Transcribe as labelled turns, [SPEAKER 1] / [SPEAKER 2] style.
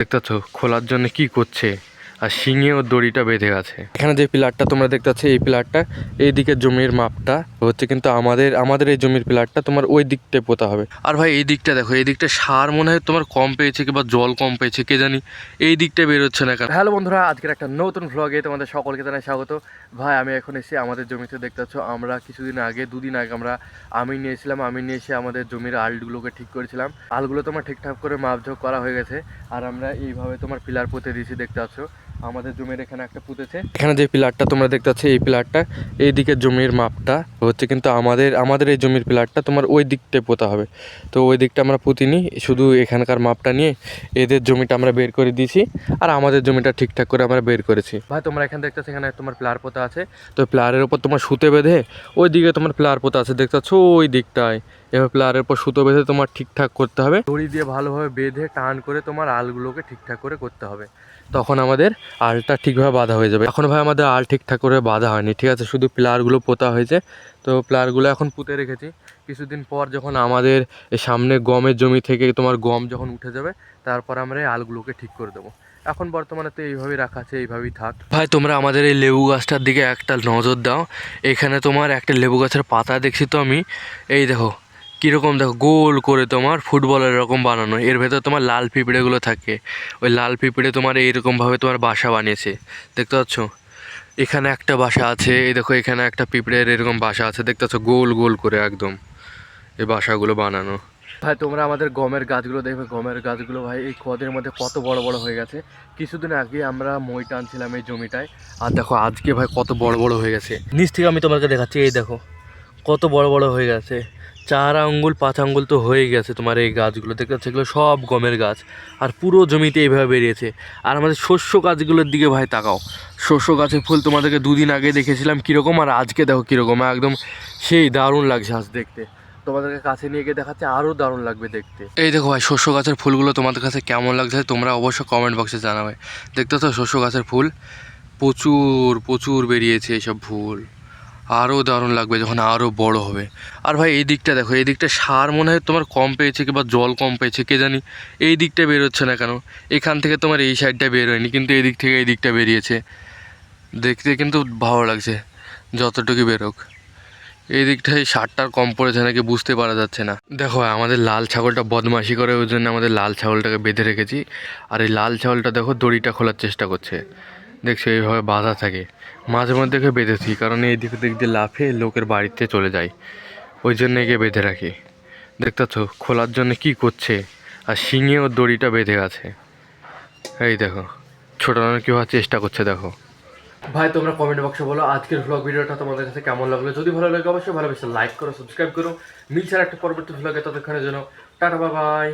[SPEAKER 1] দেখতেছ খোলার জন্য কি করছে? আর শিঙে ওর দড়িটা বেঁধে গেছে এখানে যে পিলারটা তোমরা দেখতে পাচ্ছ, এই পিলারটা, এই দিকের জমির মাপটা হচ্ছে কিন্তু আমাদের আমাদের এই জমির পিলারটা তোমার ওই দিকটায় পোতা হবে। আর ভাই, এই দিকটা দেখো, এই দিকটা সার মনে হয় তোমার কম পেয়েছে কিংবা জল কম পেয়েছে, কে জানি। এই দিকটা বেরোচ্ছে না কেন। হ্যালো বন্ধুরা, আজকের একটা নতুন ভ্লগে তোমাদের সকলকে জানাই স্বাগত। ভাই, আমি এখন এসে আমাদের জমিতে দেখতে পাচ্ছ, আমরা কিছুদিন আগে, দুদিন আগে আমরা আমি নিয়েছিলাম আমি নিয়ে এসে আমাদের জমির আলগুলোকে ঠিক করেছিলাম। আলগুলো তোমার ঠিকঠাক করে মাপঝোক করা হয়ে গেছে। আর আমরা এইভাবে তোমার পিলার পুঁতে দিয়েছি, দেখতে পাচ্ছ। আমাদের জমির এখানে একটা পুঁতেছে। এখানে যে পিলারটা তোমরা দেখতে পাচ্ছ এই পিলারটা এই দিকের জমির মাপটা হচ্ছে কিন্তু আমাদের আমাদের এই জমির পিলারটা তোমার ওই দিকটায় পোতা হবে। তো ওই দিকটা আমরা পুঁতিনি শুধু এখানকার মাপটা নিয়ে এদের জমিটা আমরা বের করে দিয়েছি আর আমাদের জমিটা ঠিকঠাক করে আমরা বের করেছি। ভাই তোমরা এখানে দেখতেছো এখানে তোমার প্লার পোতা আছে। তো প্লারের ওপর তোমার সুতে বেঁধে ওই দিকে তোমার প্লার পোতা আছে দেখতে পাচ্ছ ওই দিকটায়। এবার প্লারের উপর সুতো বেঁধে তোমার ঠিকঠাক করতে হবে। দড়ি দিয়ে ভালোভাবে বেঁধে টান করে তোমার আলগুলোকে ঠিকঠাক করে করতে হবে। তখন আমাদের আলটা ঠিকভাবে বাঁধা হয়ে যাবে। এখন ভাই আমাদের আল ঠিকঠাক করে বাঁধা হয়নি ঠিক আছে? শুধু প্লারগুলো পোতা হয়েছে। তো প্লারগুলো এখন পুঁতে রেখেছি। কিছুদিন পর যখন আমাদের সামনে গমের জমি থেকে তোমার গম যখন উঠে যাবে তারপর আমরা এই আলগুলোকে ঠিক করে দেবো। এখন বর্তমানে তো এইভাবেই রাখা আছে এইভাবেই থাক। ভাই তোমরা আমাদের এই লেবু গাছটার দিকে একটা নজর দাও। এখানে তোমার একটা লেবু গাছের পাতা দেখছি তো আমি। এই দেখো কীরকম দেখো, গোল করে তোমার ফুটবলের এরকম বানানো। এর ভেতর তোমার লাল পিঁপড়েগুলো থাকে। ওই লাল পিঁপড়ে তোমার এইরকমভাবে তোমার বাসা বানিয়েছে। দেখতে পাচ্ছ? এখানে একটা বাসা আছে। এই দেখো, এখানে একটা পিঁপড়ের এরকম বাসা আছে। দেখতে পাচ্ছ? গোল গোল করে একদম এই বাসাগুলো বানানো। ভাই, তোমরা আমাদের গমের গাছগুলো দেখবে। গমের গাছগুলো ভাই, এই কদের মধ্যে কত বড় বড় হয়ে গেছে। কিছুদিন আগে আমরা মই টানছিলাম এই জমিটায়। আর দেখো, আজকে ভাই কত বড় বড় হয়ে গেছে। নিচ থেকে আমি তোমাকে দেখাচ্ছি, এই দেখো, কত বড় বড় হয়ে গেছে। চার আঙ্গুল পাঁচ আঙ্গুল তো হয়ে গেছে তোমার এই গাছগুলো। দেখতে পাচ্ছ, এগুলো সব গমের গাছ। আর পুরো জমিতে এইভাবে বেরিয়েছে। আর আমাদের শস্য গাছগুলোর দিকে ভাই তাকাও। শস্য গাছের ফুল তোমাদেরকে দুদিন আগে দেখেছিলাম কীরকম, আর আজকে দেখো কীরকম। একদম সেই দারুণ লাগছে আজ দেখতে। তোমাদেরকে কাছে নিয়ে গিয়ে দেখাচ্ছে আরও দারুণ লাগবে দেখতে। এই দেখো ভাই, শস্য গাছের ফুলগুলো তোমাদের কাছে কেমন লাগছে তোমরা অবশ্যই কমেন্ট বক্সে জানাবে। দেখতে তো শস্য গাছের ফুল প্রচুর প্রচুর বেরিয়েছে এইসব ফুল। আরও দারুণ লাগবে যখন আরও বড় হবে। আর ভাই, এই দিকটা দেখো, এই দিকটা সার মনে হয় তোমার কম পেয়েছে কিংবা জল কম পেয়েছে, কে জানি। এই দিকটা বেরোচ্ছে না কেন? এখান থেকে তোমার এই সাইডটা বেরোয়নি কিন্তু এই দিক থেকে এই দিকটা বেরিয়েছে। দেখতে কিন্তু ভালো লাগছে যতটুকু বেরোক এই দিকটায় সারটার কম পড়েছে নাকি বুঝতে পারা যাচ্ছে না। দেখো, আমাদের লাল ছাগলটা বদমাশি করে, ওই জন্য আমাদের লাল ছাগলটাকে বেঁধে রেখেছি। আর এই লাল ছাগলটা দেখো, দড়িটা খোলার চেষ্টা করছে। দেখছ, এইভাবে বাঁধা থাকে। মাঝে মধ্যে একে বেঁধেছি, কারণ এই দিক দিক দিয়ে লাফে লোকের বাড়িতে চলে যায় ওই জন্য একে বেঁধে রাখি। দেখতেছ, খোলার জন্য কি করছে? আর শিঙে ওর দড়িটা বেঁধে গেছে। এই দেখো ছোটানোর কী হওয়ার চেষ্টা করছে, দেখো। ভাই, তোমরা কমেন্ট বক্সে বলো আজকের ভ্লগ ভিডিওটা তোমাদের কাছে কেমন লাগল? যদি ভালো লাগে, অবশ্যই ভালোবেসে লাইক করো সাবস্ক্রাইব করো। মিলছার একটা পরবর্তী ভ্লগে ততক্ষণের জন্য টাটা বাই